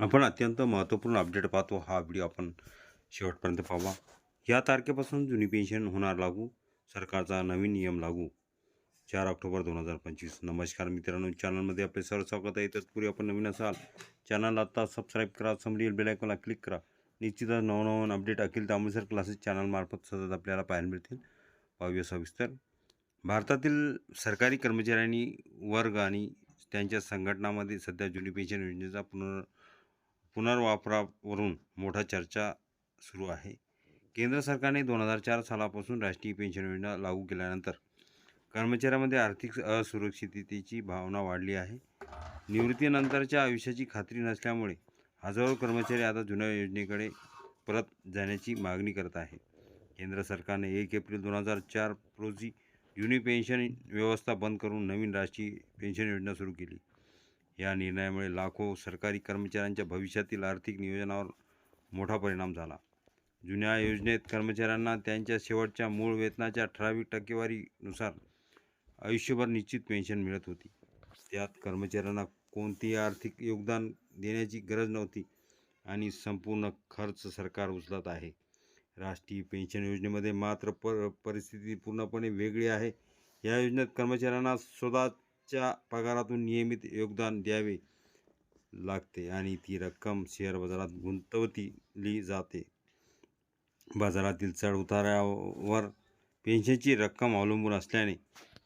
आपण अत्यंत महत्त्वपूर्ण अपडेट पाहतो. हा व्हिडिओ आपण शेवटपर्यंत पाहावा या तारखेपासून जुनी पेन्शन होणार लागू. सरकारचा नवीन नियम लागू. चार ऑक्टोबर दोन हजार पंचवीस. नमस्कार मित्रांनो. चॅनलमध्ये आपले सर्व स्वागत आहे. तत्पूर्वी आपण नवीन असाल चॅनल आत्ता सबस्क्राईब करा. समोरील बेलायकॉनला क्लिक करा. निश्चितच नवनवन अपडेट अखिल तांबेसर क्लासेस चॅनलमार्फत सतत आपल्याला पाहायला मिळतील. पाहूया सविस्तर. भारतातील सरकारी कर्मचाऱ्यांनी वर्ग आणि त्यांच्या संघटनामध्ये सध्या जुनी पेन्शन योजनेचा पुनर् पुनर्वापरावरून मोठा चर्चा सुरू आहे. केंद्र सरकारने दोन हजार चार सालापासून राष्ट्रीय पेन्शन योजना लागू केल्यानंतर कर्मचाऱ्यामध्ये आर्थिक असुरक्षिततेची भावना वाढली आहे. निवृत्तीनंतरच्या आयुष्याची खात्री नसल्यामुळे हजारो कर्मचारी आता जुन्या योजनेकडे परत जाण्याची मागणी करत आहे. केंद्र सरकारने एक एप्रिल दोन हजार चार रोजी जुनी पेन्शन व्यवस्था बंद करून नवीन राष्ट्रीय पेन्शन योजना सुरू केली. या निर्णयामुळे लाखो सरकारी कर्मचाऱ्यांच्या भविष्यातील आर्थिक नियोजनावर मोठा परिणाम झाला. जुन्या योजनेत कर्मचाऱ्यांना त्यांच्या शेवटच्या मूळ वेतनाच्या ठराविक टक्केवारीनुसार आयुष्यभर निश्चित पेन्शन मिळत होती. त्यात कर्मचाऱ्यांना कोणतेही आर्थिक योगदान देण्याची गरज नव्हती आणि संपूर्ण खर्च सरकार उचलत आहे. राष्ट्रीय पेन्शन योजनेमध्ये मात्र पर परिस्थिती पूर्णपणे वेगळी आहे. या योजनेत कर्मचाऱ्यांना स्वतः च्या पगारातून नियमित योगदान द्यावे लागते आणि ती रक्कम शेअर बाजारात गुंतवतीली जाते. बाजारातील चढउतारावर पेन्शनची रक्कम अवलंबून असल्याने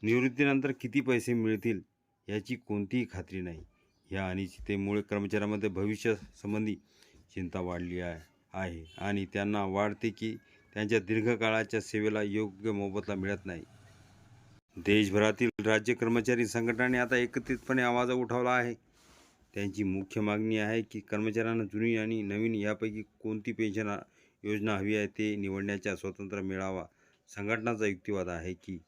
निवृत्तीनंतर किती पैसे मिळतील याची कोणतीही खात्री नाही. या अनिश्चिततेमुळे कर्मचाऱ्यांमध्ये भविष्यासंबंधी चिंता वाढली आहे आणि त्यांना वाढते की त्यांच्या दीर्घकाळाच्या सेवेला योग्य मोबदला मिळत नाही. देशभरातील राज्य कर्मचारी संघटनांनी आता एकत्रितपणे आवाज उठवला आहे. त्यांची मुख्य मागणी आहे की कर्मचाऱ्यांना जुनी आणि नवीन यापैकी कोणती पेन्शन योजना हवी आहे ते निवडण्याचा स्वतंत्र मिळावा संघटनाचा युक्तिवाद आहे की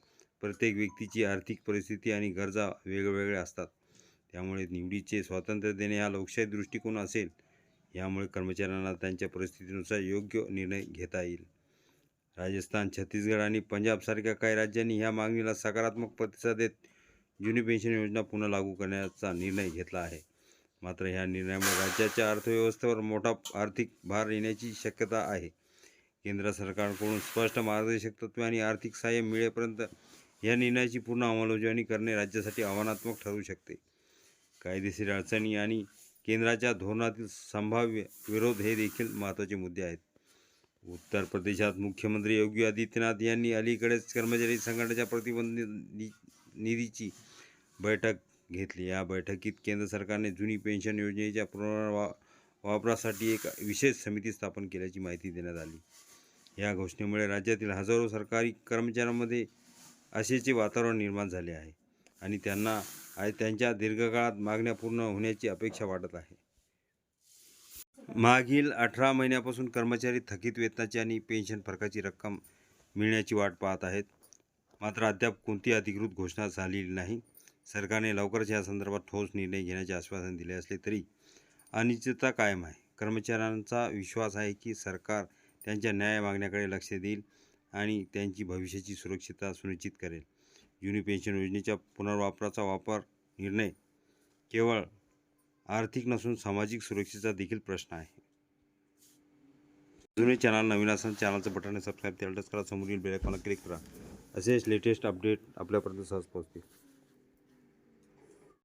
प्रत्येक व्यक्तीची आर्थिक परिस्थिती आणि गरजा वेगवेगळ्या असतात. त्यामुळे निवडीचे स्वातंत्र्य देणे हा लोकशाही दृष्टिकोन असेल. यामुळे कर्मचाऱ्यांना त्यांच्या परिस्थितीनुसार योग्य निर्णय घेता येईल. राजस्थान छत्तीसगड आणि पंजाबसारख्या काही राज्यांनी ह्या मागणीला सकारात्मक प्रतिसाद देत जुनी पेन्शन योजना पुन्हा लागू करण्याचा निर्णय घेतला आहे. मात्र ह्या निर्णयामुळे राज्याच्या अर्थव्यवस्थेवर मोठा आर्थिक भार येण्याची शक्यता आहे. केंद्र सरकारकडून स्पष्ट मार्गदर्शक तत्त्वे आणि आर्थिक सहाय्य मिळेपर्यंत या निर्णयाची पूर्ण अंमलबजावणी करणे राज्यासाठी आव्हानात्मक ठरू शकते. कायदेशीर अडचणी आणि केंद्राच्या धोरणातील संभाव्य विरोध हे देखील महत्त्वाचे मुद्दे आहेत. उत्तर प्रदेशात मुख्यमंत्री योगी आदित्यनाथ यांनी अलीकडेच कर्मचारी संघटनेच्या प्रतिबंध निधीची बैठक घेतली. या बैठकीत केंद्र सरकारने जुनी पेन्शन योजनेच्या पुनर्वा वापरासाठी एक विशेष समिती स्थापन केल्याची माहिती देण्यात आली. या घोषणेमुळे राज्यातील हजारो सरकारी कर्मचाऱ्यांमध्ये आशेचे वातावरण निर्माण झाले आहे आणि त्यांना त्यांच्या दीर्घकाळात मागण्या पूर्ण होण्याची अपेक्षा वाटत आहे. मागील अठरा महिन्यापासून कर्मचारी थकीत वेतनाची आणि पेन्शन फरकाची रक्कम मिळण्याची वाट पाहत आहेत. मात्र अद्याप कोणती अधिकृत घोषणा झालेली नाही. सरकारने लवकरच या संदर्भात ठोस निर्णय घेण्याचे आश्वासन दिले असले तरी अनिश्चितता कायम आहे. कर्मचाऱ्यांचा विश्वास आहे की सरकार त्यांच्या न्याय मागण्याकडे लक्ष देईल आणि त्यांची भविष्याची सुरक्षितता सुनिश्चित करेल. जुनी पेन्शन योजनेच्या पुनर्वापराचा वापर निर्णय केवळ आर्थिक नसून सामाजिक सुरक्षेचा देखील प्रश्न आहे. जुने चॅनल नवीन असं चॅनलचं बटन सबस्क्राईब त्याला टच करा समोरील बेलायकॉनला क्लिक करा. असेच लेटेस्ट अपडेट आपल्यापर्यंत सहज पोहोचतील.